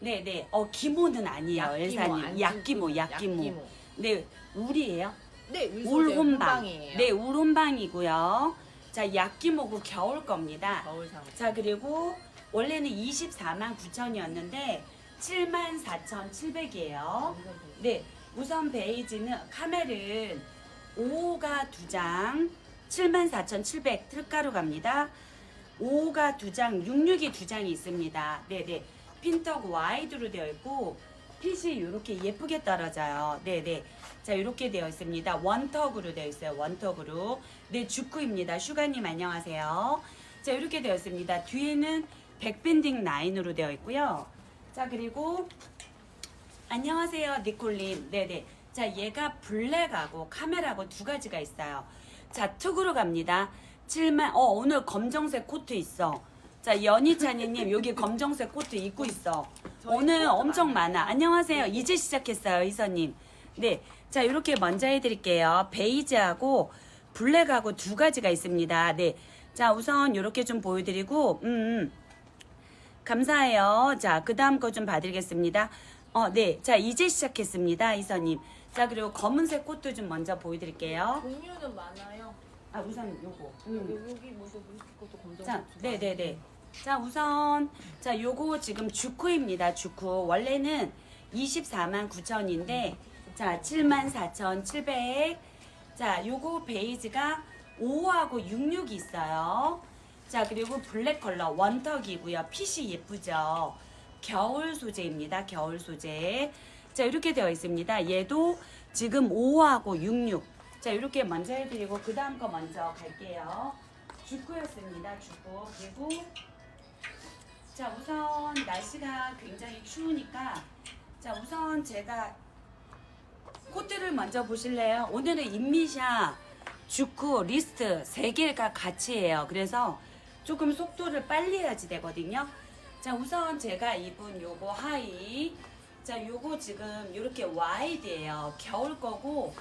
네네. 어 기모는 아니에요, 약기모, 엘사님. 안주- 약기모, 약기모. 네, 울이에요. 네, 울혼방. 네, 울혼방이고요. 자, 약기모고 겨울 겁니다. 겨울 상품. 자, 그리고 원래는 24만 9천이었는데 7만 4천 7백이에요. 네, 우선 베이지는 카멜은 5가 2장 74,700 틀가루 갑니다. 5가 2장, 66이 2장이 있습니다. 네네. 핀턱 와이드로 되어 있고 핏이 이렇게 예쁘게 떨어져요. 네네. 자, 이렇게 되어 있습니다. 원턱으로 되어 있어요. 원턱으로. 네, 주쿠입니다. 슈가님 안녕하세요. 자, 이렇게 되어 있습니다. 뒤에는 백밴딩 라인으로 되어 있고요. 자, 그리고 안녕하세요, 니콜님. 네네. 자, 얘가 블랙하고 카멜하고 두 가지가 있어요. 자, 특으로 갑니다. 7만, 어, 오늘 검정색 코트 있어. 자, 연희찬이님, 여기 검정색 코트 입고 있어. 오늘 엄청 많아. 안녕하세요. 이제 시작했어요, 이서님. 네. 자, 이렇게 먼저 해드릴게요. 베이지하고 블랙하고 두 가지가 있습니다. 네. 자, 우선 이렇게 좀 보여드리고, 음, 음. 감사해요. 자, 그 다음 거 좀 봐드리겠습니다. 어, 네. 자, 이제 시작했습니다. 이서님. 자, 그리고 검은색 코트 좀 먼저 보여드릴게요. 종류는 많아요. 아, 우선 요거. 여기 여기 무슨 것도 검정. 자, 네네네. 자, 우선, 자, 요거 지금 주쿠입니다. 주쿠. 원래는 24만 9천인데, 자, 7만 4천 7백. 자, 요거 베이지가 5하고 66이 있어요. 자, 그리고 블랙 컬러 원턱이고요. 핏이 예쁘죠. 겨울 소재입니다. 겨울 소재. 자, 이렇게 되어 있습니다. 얘도 지금 5하고 66. 자, 이렇게 먼저 해드리고, 그 다음 거 먼저 갈게요. 주쿠였습니다. 주쿠. 그리고 자 우선 날씨가 굉장히 추우니까 자 우선 제가 코트를 먼저 보실래요? 오늘은 인미샤, 주쿠, 리스트 세 개가 같이 해요. 그래서 조금 속도를 빨리 해야지 되거든요. 자 우선 제가 입은 요거 하이 자 요거 지금 이렇게 와이드예요. 겨울 거고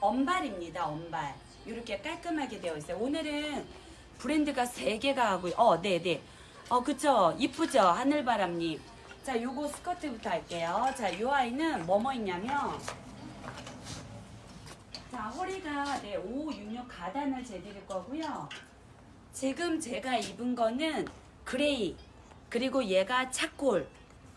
언발입니다. 언발 이렇게 깔끔하게 되어 있어요. 오늘은 브랜드가 세 개가 하고 어 네 네. 어 그쵸. 이쁘죠? 하늘바람님 자 요거 스커트부터 할게요. 자 요 아이는 뭐뭐 있냐면 자 허리가 네 566 가단을 재드릴 거고요. 지금 제가 입은 거는 그레이 그리고 얘가 차콜.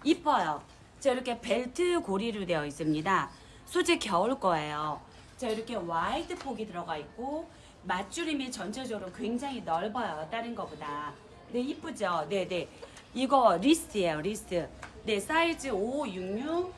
이뻐요. 자 이렇게 벨트 고리로 되어 있습니다. 소재 겨울 거예요. 자 이렇게 와이드 폭이 들어가 있고 맞주림이 전체적으로 굉장히 넓어요. 다른 거보다. 네 이쁘죠? 네네. 이거 리스트예요 리스트. 네 사이즈 566